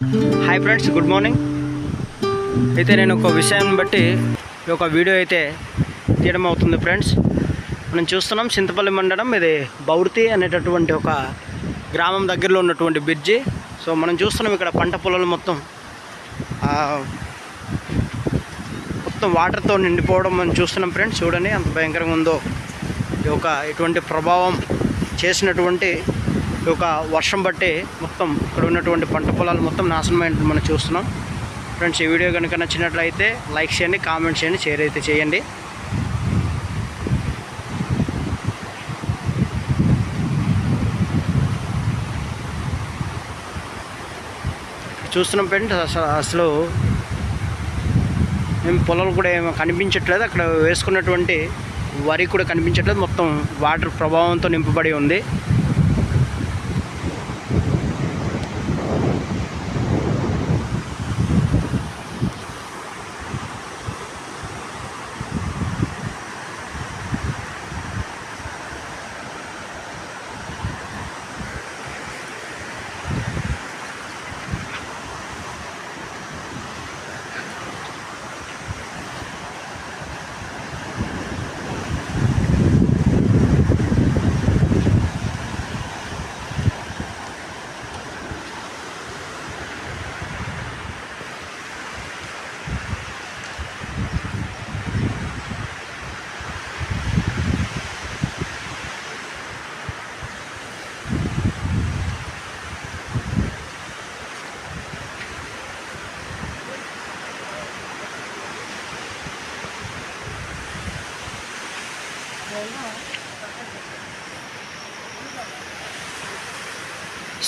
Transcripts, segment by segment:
Hi friends good morning అయితే నేను ఒక విషయాన్ని బట్టి ఈ యొక్క వీడియో అయితే తీయడం అవుతుంది ఫ్రెండ్స్ మనం చూస్తున్నాం చింతపల్లి మండలం ఇది బౌర్తి అనేటటువంటి ఒక గ్రామం దగ్గరలో ఉన్నటువంటి బ్రిడ్జి. సో మనం చూస్తున్నాం ఇక్కడ పంట పొలాలు మొత్తం మొత్తం వాటర్తో నిండిపోవడం మనం చూస్తున్నాం ఫ్రెండ్స్ చూడండి అంత భయంకరంగా ఉందో. ఈ యొక్క ఎటువంటి ప్రభావం చేసినటువంటి ఒక వర్షం బట్టి మొత్తం ఇక్కడ ఉన్నటువంటి పంట పొలాలు మొత్తం నాశనమైనట్టు మనం చూస్తున్నాం. ఫ్రెండ్స్ ఈ వీడియో కనుక నచ్చినట్లయితే లైక్ చేయండి కామెంట్ చేయండి షేర్ అయితే చేయండి. చూస్తున్నాం ఫ్రెండ్స్ అసలు అసలు మేము పొలాలు కూడా ఏమో కనిపించట్లేదు. అక్కడ వేసుకున్నటువంటి వరి కూడా కనిపించట్లేదు. మొత్తం వాటర్ ప్రభావంతో నింపబడి ఉంది.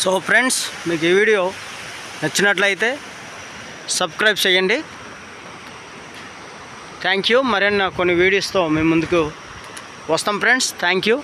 సో ఫ్రెండ్స్ మీకు ఈ వీడియో నచ్చినట్లయితే సబ్స్క్రైబ్ చేయండి. Thank you. మరిన్న కొన్ని వీడియోస్తో మేము ముందుకు వస్తాం ఫ్రెండ్స్. Thank you.